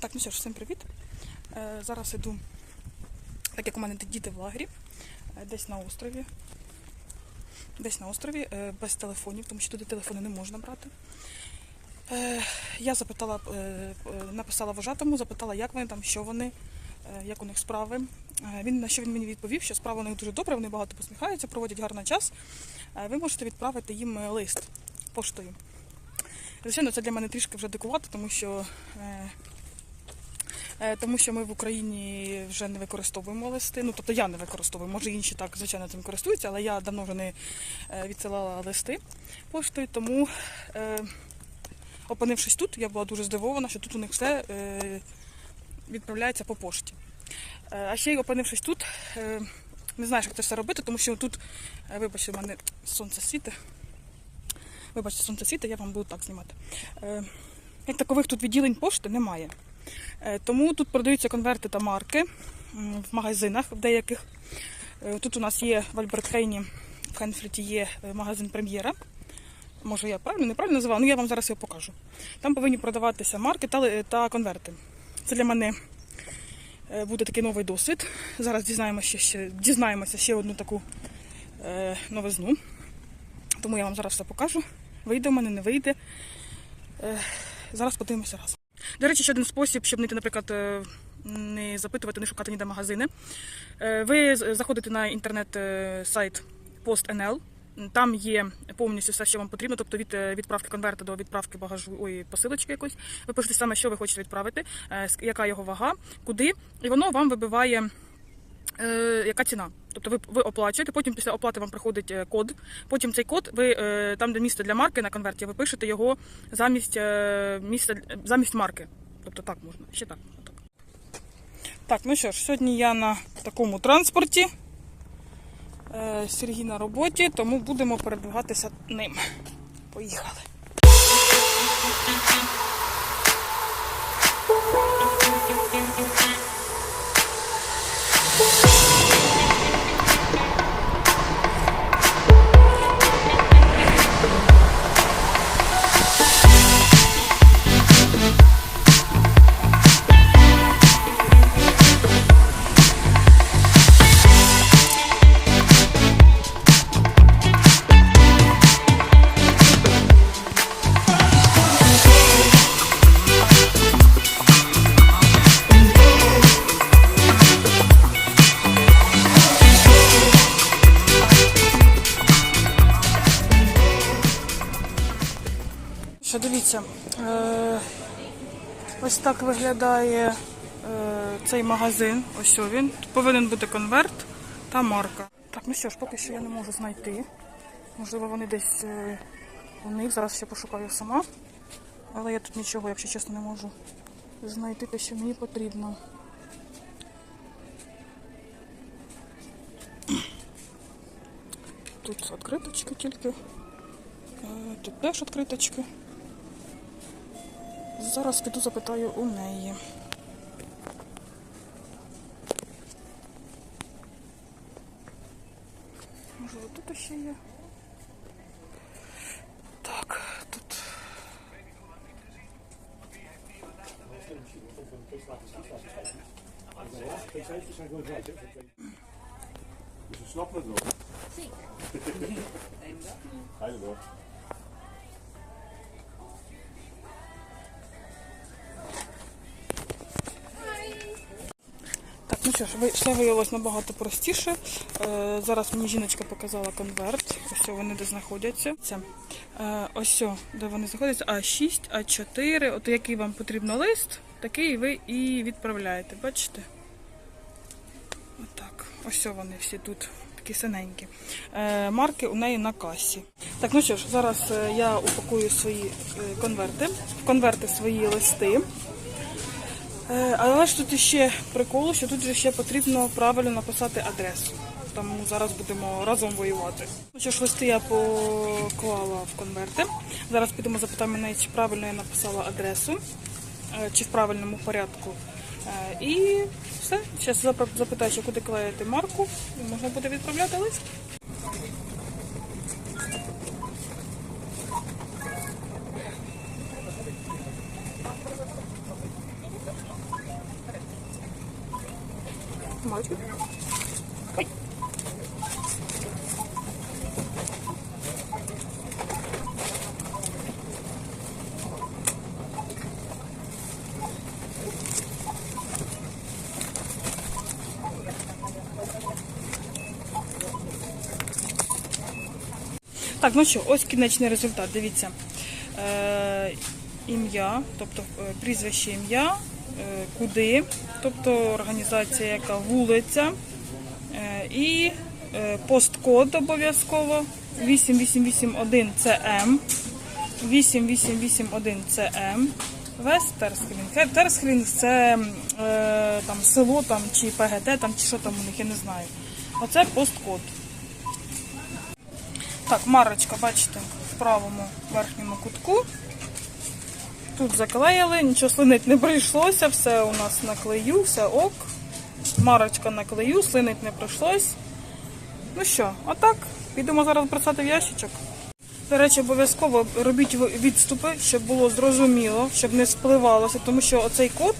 Так, ну що ж, всім привіт. Е, зараз іду, так як у мене діти в лагері, е, десь на острові. Десь на острові, е, без телефонів, тому що туди телефони не можна брати. Е, я запитала, е, е, написала вожатому, запитала, як вони там, що вони, е, як у них справи. Е, Він на що він мені відповів, що справа у них дуже добре, вони багато посміхаються, проводять гарний час. Ви можете відправити їм лист поштою. Звичайно, це для мене трішки вже дикувати, тому що, тому що ми в Україні вже не використовуємо листи. Ну, тобто я не використовую, може інші так, звичайно, цим користуються, але я давно вже не е, відсилала листи поштою, тому, е, опинившись тут, я була дуже здивована, що тут у них все е, відправляється по пошті. Е, а ще й опинившись тут, е, не знаю, як це все робити, тому що тут, е, вибачте, у мене сонце світить. Вибачте, сонце світить, я вам буду так знімати. Е, як такових тут відділень пошти немає. Е, тому тут продаються конверти та марки в магазинах в деяких. Е, тут у нас є в Альбертхейні, в Хенфліті є е, магазин Прем'єра. Може, я правильно, неправильно називала, ну я вам зараз його покажу. Там повинні продаватися марки та, конверти. Це для мене буде такий новий досвід. Зараз дізнаємося ще, дізнаємося ще одну таку е, новизну. Тому я вам зараз все покажу. Вийде в мене, не вийде. Е, зараз подивимося разом. До речі, ще один спосіб, щоб не йти, наприклад, е, не запитувати, не шукати ніде магазини. Е, Ви заходите на інтернет-сайт PostNL. Там є повністю все, що вам потрібно, тобто від е, відправки конверта до відправки багажу ой, посилочки якоїсь. Ви пишете саме, що ви хочете відправити, е, яка його вага, куди, і воно вам вибиває е, яка ціна. Тобто ви, ви оплачуєте, потім після оплати вам приходить е, код. Потім цей код, ви е, там, де місце для марки на конверті, ви пишете його замість е, замість марки. Тобто так можна. Ще так. Так, ну що ж, сьогодні я на такому транспорті. Сергій на роботі, тому будемо передвигатися ним. Поїхали. Що дивіться, е, ось так виглядає е, цей магазин. Ось він. Тут повинен бути конверт та марка. Так, ну що ж, поки що я не можу знайти. Можливо, вони десь е, у них. Зараз ще пошукаю сама. Але я тут нічого, якщо чесно, не можу знайти те, що мені потрібно. Тут відкриточки тільки. Тут теж відкриточки. Зараз піду запитаю у неї. Можливо, тут ще є. Так, тут. Dus we snappen het wel. Zeker. Heidelberg. Що ж, все виявилось набагато простіше. Е, зараз мені жіночка показала конверт. Ось вони де знаходяться. Це, е, ось де вони знаходяться. А6, А4. От який вам потрібно лист, такий ви і відправляєте. Бачите? Отак. Ось вони всі тут. Такі синенькі. Е, марки у неї на касі. Так, ну що ж, зараз я упакую свої конверти, в конверти свої листи. Е, Але ж тут ще прикол, що тут же ще потрібно правильно написати адресу. Тому зараз будемо разом воювати. Що ж, листи я поклала в конверти. Зараз підемо запитаємо неї, чи правильно я написала адресу, е, чи в правильному порядку. Е, І все. Зараз запитаю, чи куди клеїти марку, і можна буде відправляти лист. Так, ну що, ось кінечний результат. Дивіться. Е, ім'я, тобто е, прізвище ім'я, куди, тобто організація, яка вулиця, е, і е, посткод обов'язково 8881 CM. 8881 CM. Весь Терсхрінг. Терсхрінг це е, там село там, чи ПГТ, там, чи що там у них, я не знаю. Оце посткод. Так, марочка, бачите, в правому верхньому кутку. Тут заклеїли, нічого слинить не прийшлося, все у нас на клею, все ок. Марочка на клею, слинить не прийшлось. Ну що, отак. Підемо зараз бросати в ящичок. До речі, обов'язково робіть відступи, щоб було зрозуміло, щоб не спливалося, тому що оцей код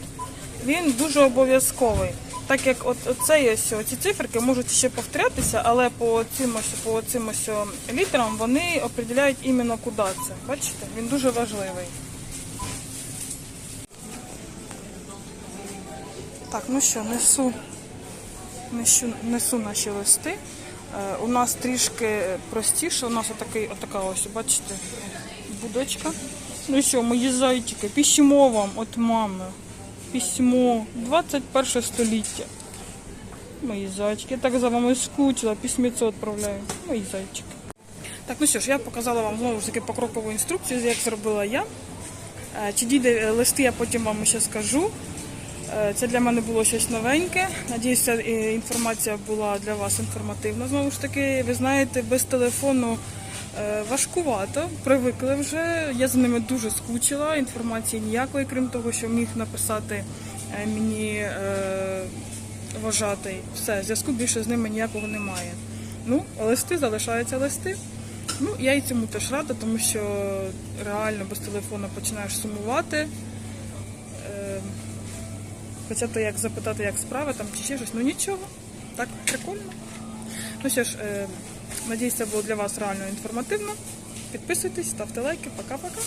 він дуже обов'язковий. Так як от оцей ось ці циферки можуть ще повторятися, але по цим ось по цим ось літерам вони определяють іменно куди це. Бачите, він дуже важливий. Так, ну що, несу, несу, несу наші листи. Е, у нас трішки простіше, у нас отакий, отака ось, бачите, будочка. Ну що, мої зайчики, письмо вам від мами. Письмо 21 століття. Мої зайчики. Я так за вами скучила, письмецо відправляю. Мої зайчики. Так, ну що ж, я показала вам знову ж таки покрокову інструкцію, як зробила я. Е, Чи дійде листи, я потім вам ще скажу. Е, Це для мене було щось новеньке. Надіюся, е, інформація була для вас інформативна. Знову ж таки, ви знаєте, без телефону е, важкувато, привикли вже. Я за ними дуже скучила. Інформації ніякої, крім того, що міг написати мені вважатий. Все, зв'язку більше з ними ніякого немає. Ну, листи залишаються листи. Ну, я і цьому теж рада, тому що реально без телефону починаєш сумувати. Хоча то як запитати, як справа там чи ще щось, ну нічого. Так, прикольно. Ну що ж, е, надіюсь, це було для вас реально інформативно. Підписуйтесь, ставте лайки. Пока-пока.